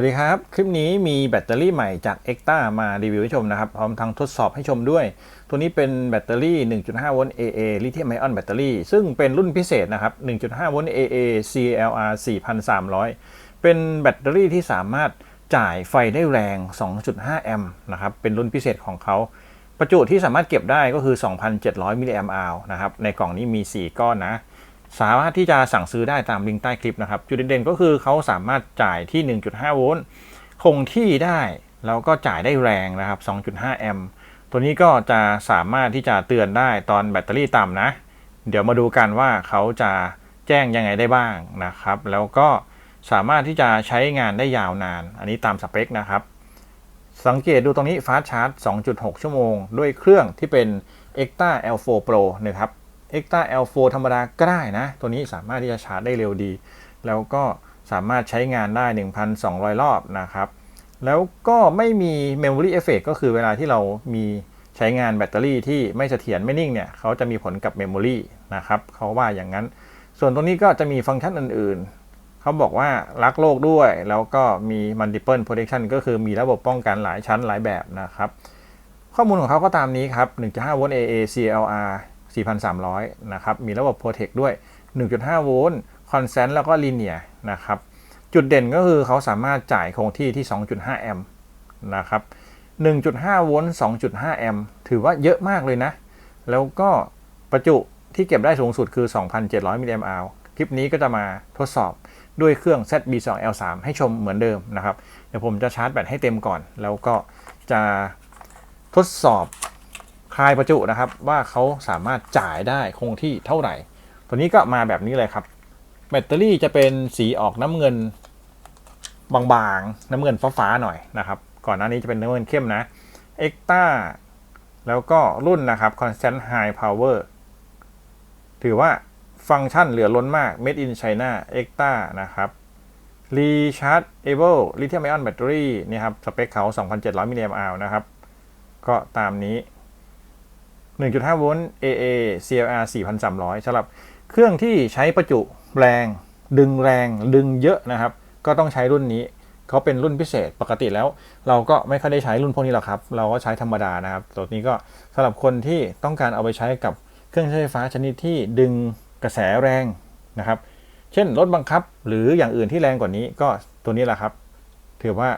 วัสดีครับ คลิปนี้มีแบตเตอรี่ใหม่จาก e x t a มารีวิวให้ชมนะครับ พร้อมทั้งทดสอบให้ชมด้วย ตัวนี้เป็นแบตเตอรี่ 1.5 โวลต์ AA ลิเธียมไอออนแบตเตอรี่ ซึ่งเป็นรุ่นพิเศษนะครับ 1.5 โวลต์ AA CLR 4300 เป็นแบตเตอรี่ที่สามารถจ่ายไฟได้แรง 2.5 แอมป์นะครับ เป็นรุ่นพิเศษของเขา ประจุที่สามารถเก็บได้ก็คือ 2,700 มิลลิแอมป์อนะครับ ในกล่องนี้มี 4 ก้อนนะ สามารถที่จะสั่งซื้อได้ตามลิงก์ใต้คลิปนะครับ จุดเด่นๆก็คือเขาสามารถจ่ายที่ 1.5 โวลต์คงที่ได้แล้วก็จ่ายได้แรงนะครับ 2.5 แอมป์ตัวนี้ก็จะสามารถที่จะเตือนได้ตอนแบตเตอรี่ต่ำนะ เดี๋ยวมาดูกันว่าเขาจะแจ้งยังไงได้บ้างนะครับ แล้วก็สามารถที่จะใช้งานได้ยาวนาน อันนี้ตามสเปคนะครับ สังเกตดูตรงนี้ฟาสชาร์จ 2.6 ชั่วโมง ด้วยเครื่องที่เป็น e c t a L4 Pro นะครับ e c t a L4 ธรรมดาก็ได้นะ ตัวนี้สามารถที่จะชาร์จได้เร็วดี แล้วก็สามารถใช้งานได้ 1,200 รอบนะครับ แล้วก็ไม่มี Memory Effect ก็คือเวลาที่เรามีใช้งานแบตเตอรี่ที่ไม่เสถียรไม่นิ่งเนี่ยเขาจะมีผลกับ Memory นะครับเขาว่าอย่างนั้น ส่วนตรงนี้ก็จะมีฟังก์ชันอื่นๆ เขาบอกว่ารักโลกด้วย แล้วก็มี Multiple Protection ก็คือมีระบบป้องกันหลายชั้นหลายแบบนะครับ ข้อมูลของเขาก็ตามนี้ครับ1.5โวลต์ AA CLR 4,300 นะครับ มีระบบ Protect ด้วย 1.5 โวลต์ Constant แล้วก็ Linear นะครับ จุดเด่นก็คือเขาสามารถจ่ายคงที่ที่ 2.5 แอมป์นะครับ 1.5 โวลต์ 2.5 แอมป์ถือว่าเยอะมากเลยนะ แล้วก็ประจุที่เก็บได้สูงสุดคือ 2,700 มิลลิแอมป์อคลิปนี้ก็จะมาทดสอบด้วยเครื่อง ZB2L3 ให้ชมเหมือนเดิมนะครับ เดี๋ยวผมจะชาร์จแบตให้เต็มก่อน แล้วก็จะทดสอบ คลายประจุนะครับ ว่าเขาสามารถจ่ายได้คงที่เท่าไหร่ ตัวนี้ก็มาแบบนี้เลยครับ แบตเตอรี่จะเป็นสีออกน้ำเงินบางๆ น้ำเงินฟ้าๆหน่อยนะครับ ก่อนหน้านี้จะเป็นน้ำเงินเข้มนะ e c t a แล้วก็รุ่นนะครับ Constant High Power ถือว่าฟังก์ชันเหลือล้นมาก Made in China e c t a นะครับ Rechargeable Lithium Ion Battery นี่ครับ สเปคเขา 2,700มิลลิแอมป์นะครับ ก็ตามนี้ 1.5 โวลต์ AA CLR 4,300สำหรับเครื่องที่ใช้ประจุแรง ดึงแรงดึงเยอะนะครับ ก็ต้องใช้รุ่นนี้เขาเป็นรุ่นพิเศษปกติแล้ว เราก็ไม่ค่อยได้ใช้รุ่นพวกนี้หรอกครับ เราก็ใช้ธรรมดานะครับตัวนี้ก็สำหรับคนที่ต้องการเอาไปใช้กับเครื่องใช้ไฟฟ้าชนิดที่ดึงกระแสแรงนะครับ เช่นรถบังคับหรืออย่างอื่นที่แรงกว่านี้ก็ตัวนี้แหละครับ ถือว่า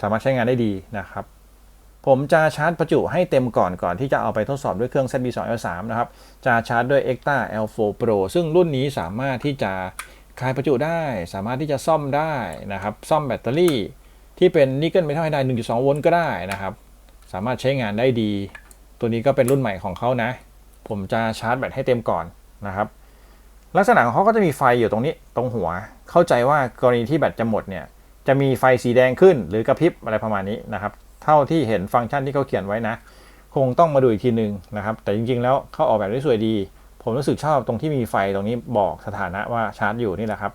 สามารถใช้งานได้ดีนะครับ ผมจะชาร์จประจุให้เต็มก่อนก่อนที่จะเอาไปทดสอบด้วยเครื่อง ZB2L3 นะครับ จะชาร์จด้วย e c t a L4 Pro ซึ่งรุ่นนี้สามารถที่จะคลายประจุได้ สามารถที่จะซ่อมได้นะครับ ซ่อมแบตเตอรี่ ที่เป็นนิกเกิลเมทัลไฮไดร์1.2 โวลต์ก็ได้นะครับ สามารถใช้งานได้ดี ตัวนี้ก็เป็นรุ่นใหม่ของเขานะ ผมจะชาร์จแบตให้เต็มก่อนนะครับ ลักษณะของเขาก็จะมีไฟอยู่ตรงนี้ตรงหัว เข้าใจว่ากรณีที่แบตจะหมดเนี่ย จะมีไฟสีแดงขึ้นหรือกระพริบอะไรประมาณนี้นะครับ เท่าที่เห็นฟังก์ชันที่เขาเขียนไว้นะ คงต้องมาดูอีกทีหนึ่งนะครับ แต่จริงๆ แล้วเขาออกแบบได้สวยดี ผมรู้สึกชอบตรงที่มีไฟตรงนี้บอกสถานะว่าชาร์จอยู่นี่แหละครับ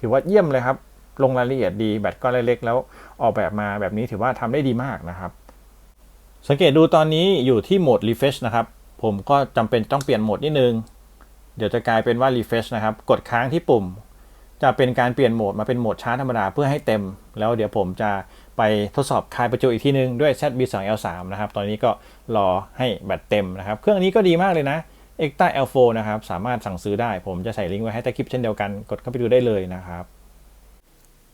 ถือว่าเยี่ยมเลยครับ ลงรายละเอียดดีแบตก็เล็กๆแล้วออกแบบมาแบบนี้ถือว่าทำได้ดีมากนะครับ สังเกตดูตอนนี้อยู่ที่โหมด refresh นะครับ ผมก็จำเป็นต้องเปลี่ยนโหมดนิดนึง เดี๋ยวจะกลายเป็นว่า refresh นะครับ กดค้างที่ปุ่มจะเป็นการเปลี่ยนโหมดมาเป็นโหมดชาร์จธรรมดาเพื่อให้เต็ม แล้วเดี๋ยวผมจะ ไปทดสอบคายประจุอีกทีนึงด้วย ZB2L3 นะครับ ตอนนี้ก็รอให้แบตเต็มนะครับ เครื่องนี้ก็ดีมากเลยนะ e c t a L4 นะครับ สามารถสั่งซื้อได้ ผมจะใส่ลิงก์ไว้ให้ใต้คลิปเช่นเดียวกัน กดเข้าไปดูได้เลยนะครับ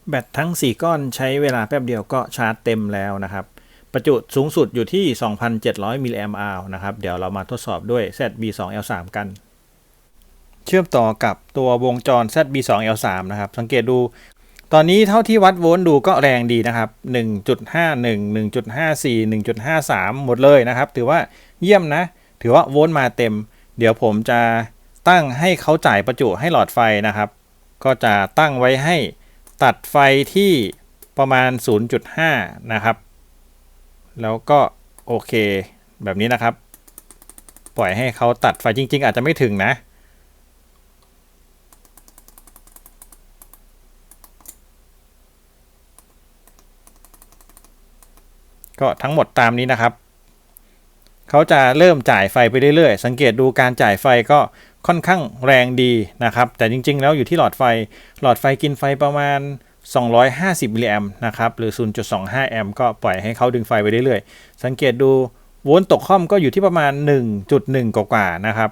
แบตทั้ง 4 ก้อนใช้เวลาแป๊บเดียวก็ชาร์จเต็มแล้วนะครับ ประจุสูงสุดอยู่ที่ 2,700มิลลิแอมป์อาวนะครับ เดี๋ยวเรามาทดสอบด้วย ZB2L3 กันเชื่อมต่อกับตัววงจร ZB2L3 นะครับ สังเกตดู ตอนนี้เท่าที่วัดโวลต์ดูก็แรงดีนะครับ 1.51 1.54 1.53 หมดเลยนะครับ ถือว่าเยี่ยมนะ ถือว่าโวลต์มาเต็ม เดี๋ยวผมจะตั้งให้เขาจ่ายประจุให้หลอดไฟนะครับ ก็จะตั้งไว้ให้ตัดไฟที่ประมาณ 0.5 นะครับ แล้วก็โอเคแบบนี้นะครับ ปล่อยให้เขาตัดไฟจริง ๆ อาจจะไม่ถึงนะ ก็ทั้งหมดตามนี้นะครับ เขาจะเริ่มจ่ายไฟไปเรื่อยๆ สังเกตดูการจ่ายไฟก็ค่อนข้างแรงดีนะครับ แต่จริงๆ แล้วอยู่ที่หลอดไฟ หลอดไฟกินไฟประมาณ 250มิลลิแอมนะครับ หรือ 0.25 แอมก็ปล่อยให้เขาดึงไฟไปเรื่อยๆ สังเกตดูโวลต์ตกค่อมก็อยู่ที่ประมาณ 1.1 กว่าๆ นะครับ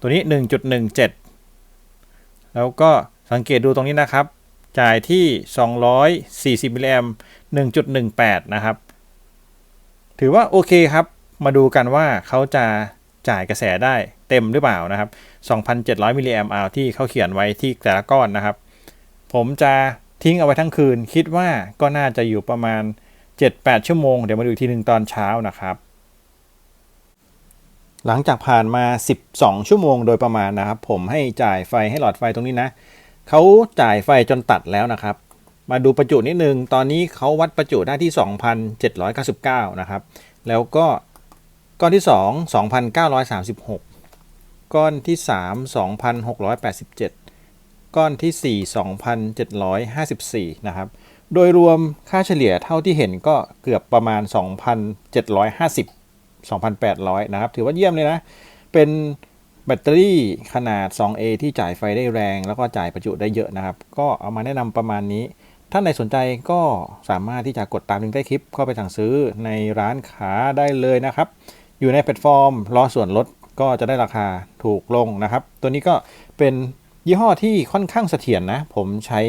ตัวนี้ 1.17 แล้วก็สังเกตดูตรงนี้นะครับ จ่ายที่ 240มิลลิแอม 1.18 นะครับ ถือว่าโอเคครับ มาดูกันว่าเขาจะจ่ายกระแสได้เต็มหรือเปล่านะครับ 2,700 มิลลิแอมป์อาที่เขาเขียนไว้ที่แต่ละก้อนนะครับ ผมจะทิ้งเอาไว้ทั้งคืน คิดว่าก็น่าจะอยู่ประมาณ 7-8 ชั่วโมง เดี๋ยวมาดูอีกทีหนึ่งตอนเช้านะครับ หลังจากผ่านมา 12 ชั่วโมงโดยประมาณนะครับ ผมให้จ่ายไฟให้หลอดไฟตรงนี้นะเขาจ่ายไฟจนตัดแล้วนะครับ มาดูประจุนิดนึง ตอนนี้เขาวัดประจุได้ที่ 2,799 นะครับ แล้วก็ก้อนที่ 2 2,936 ก้อนที่ 3 2,687 ก้อนที่ 4 2,754 นะครับ โดยรวมค่าเฉลี่ยเท่าที่เห็นก็เกือบประมาณ 2,750 2,800 นะครับ ถือว่าเยี่ยมเลยนะ เป็นแบตเตอรี่ขนาด 2A ที่จ่ายไฟได้แรง แล้วก็จ่ายประจุได้เยอะนะครับ ก็เอามาแนะนำประมาณนี้ ท่านใดสนใจก็สามารถที่จะกดตามลิงก์ใต้คลิปเข้าไปสั่งซื้อในร้านค้าได้เลยนะครับ อยู่ในแพลตฟอร์มรอส่วนลดก็จะได้ราคาถูกลงนะครับ ตัวนี้ก็เป็นยี่ห้อที่ค่อนข้างเสถียรนะผมใช้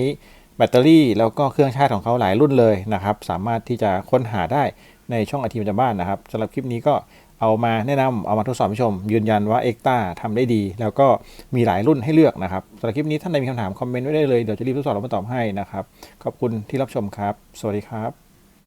แบตเตอรี่แล้วก็เครื่องชาร์จของเขาหลายรุ่นเลยนะครับ สามารถที่จะค้นหาได้ในช่องไอทีประจำบ้านนะครับสำหรับคลิปนี้ก็ เอามาแนะนำเอามาทดสอบผู้ชม ยืนยันว่าเอ็กตาทำได้ดี แล้วก็มีหลายรุ่นให้เลือกนะครับสำหรับคลิปนี้ท่านใดมีคำถามคอมเมนต์ไว้ได้เลย เดี๋ยวจะรีบทดสอบแล้วมาตอบให้นะครับ ขอบคุณที่รับชมครับ สวัสดีครับ